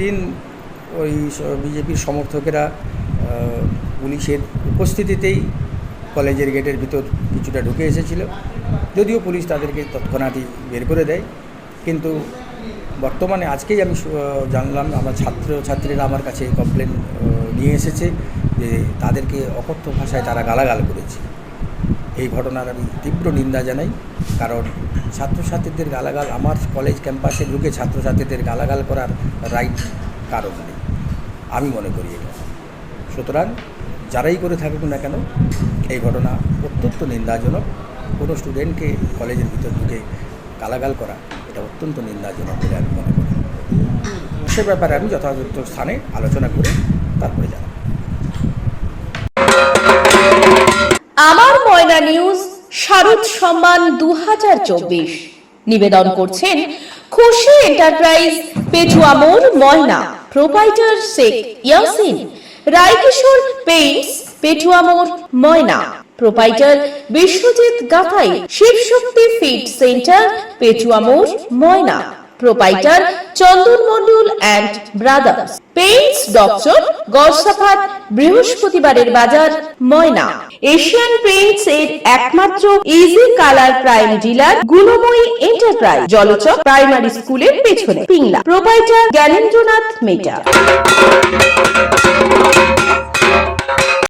দিন ওই বিজেপির সমর্থকেরা পুলিশের উপস্থিতিতেই কলেজের গেটের ভিতর কিছুটা ঢুকে এসেছিল। যদিও পুলিশ তাদেরকে তৎক্ষণাৎই বের করে দেয়। কিন্তু বর্তমানে আজকেই আমি জানলাম, আমার ছাত্র, ছাত্রীরা আমার কাছে কমপ্লেন নিয়ে এসেছে যে তাদেরকে অকথ্য ভাষায় তারা গালাগাল করেছে। এই ঘটনার আমি তীব্র নিন্দা জানাই। কারণ ছাত্রছাত্রীদের গালাগাল, আমার কলেজ ক্যাম্পাসে ঢুকে ছাত্রছাত্রীদের গালাগাল করার রাইট কারণ নেই। আমি মনে করি এটা। সুতরাং যারাই করে থাকুক না কেন, এই ঘটনা অত্যন্ত নিন্দাজনক। কোনো স্টুডেন্টকে কলেজের ভিতর ঢুকে গালাগাল করা, এটা অত্যন্ত নিন্দাজনক বলে আমি মনে করি। সে ব্যাপারে আমি যথাযথ স্থানে আলোচনা করে তারপরে জানাব। শারদ সম্মান দু নিবেদন করছেন খুশি enterprise Petuamore Moyna proprietor Sheikh Yasin, Raykishore paints Petuamore Moyna, proprietor Biswajit Gathai, Shibshakti feed centre Petuamore Moyna, proprietor Chandan Mondal and brothers, paints doctor Garsafat বৃহস্পতিবারের বাজার, ময়না। এশিয়ান পেইন্টস এর একমাত্র easy colour prime dealer Gunamoyee enterprise Jalchak primary স্কুলের পেছনে, Pingla. Proprietor Gyanendranath মেটা